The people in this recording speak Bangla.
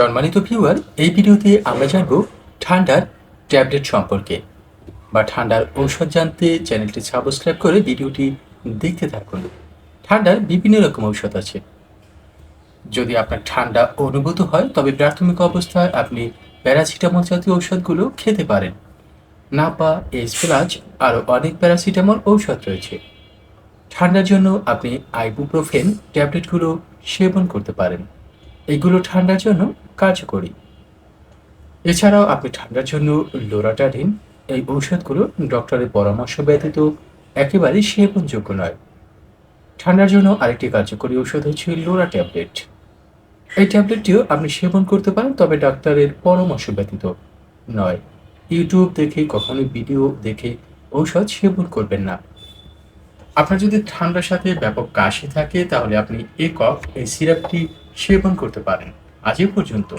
সম্মানিত ভিউয়ার এই ভিডিওতে আমরা জানব ঠান্ডার ট্যাবলেট সম্পর্কে। বা ঠান্ডার ঔষধ জানতে চ্যানেলটি সাবস্ক্রাইব করে ভিডিওটি দেখতে থাকুন। ঠান্ডার বিভিন্ন রকম ঔষধ আছে। যদি আপনার ঠান্ডা অনুভূত হয়, তবে প্রাথমিক অবস্থায় আপনি প্যারাসিটামল জাতীয় ঔষধগুলো খেতে পারেন। নাপা এস প্লাস আরও অনেক প্যারাসিটামল ঔষধ রয়েছে। ঠান্ডার জন্য আপনি আইবুপ্রোফেন ট্যাবলেটগুলো সেবন করতে পারেন। এগুলো ঠান্ডার জন্য কার্যকরী এছাড়াও আপনি ঠান্ডার জন্য লোরাটাডিন, এই ঔষধগুলো ডক্টরের পরামর্শ ব্যতীত একেবারেই সেবনযোগ্য নয়। ঠান্ডার জন্য আরেকটি কার্যকরী ঔষধ হচ্ছে লোরা ট্যাবলেট। এই ট্যাবলেটটিও আপনি সেবন করতে পারেন, তবে ডাক্তারের পরামর্শ ব্যতীত নয়। ইউটিউব দেখে, কখনোই ভিডিও দেখে ঔষধ সেবন করবেন না। আপনার যদি ঠান্ডার সাথে ব্যাপক কাশি থাকে, তাহলে আপনি একক এই সিরাপটি সেবন করতে পারেন। আজ পর্যন্ত।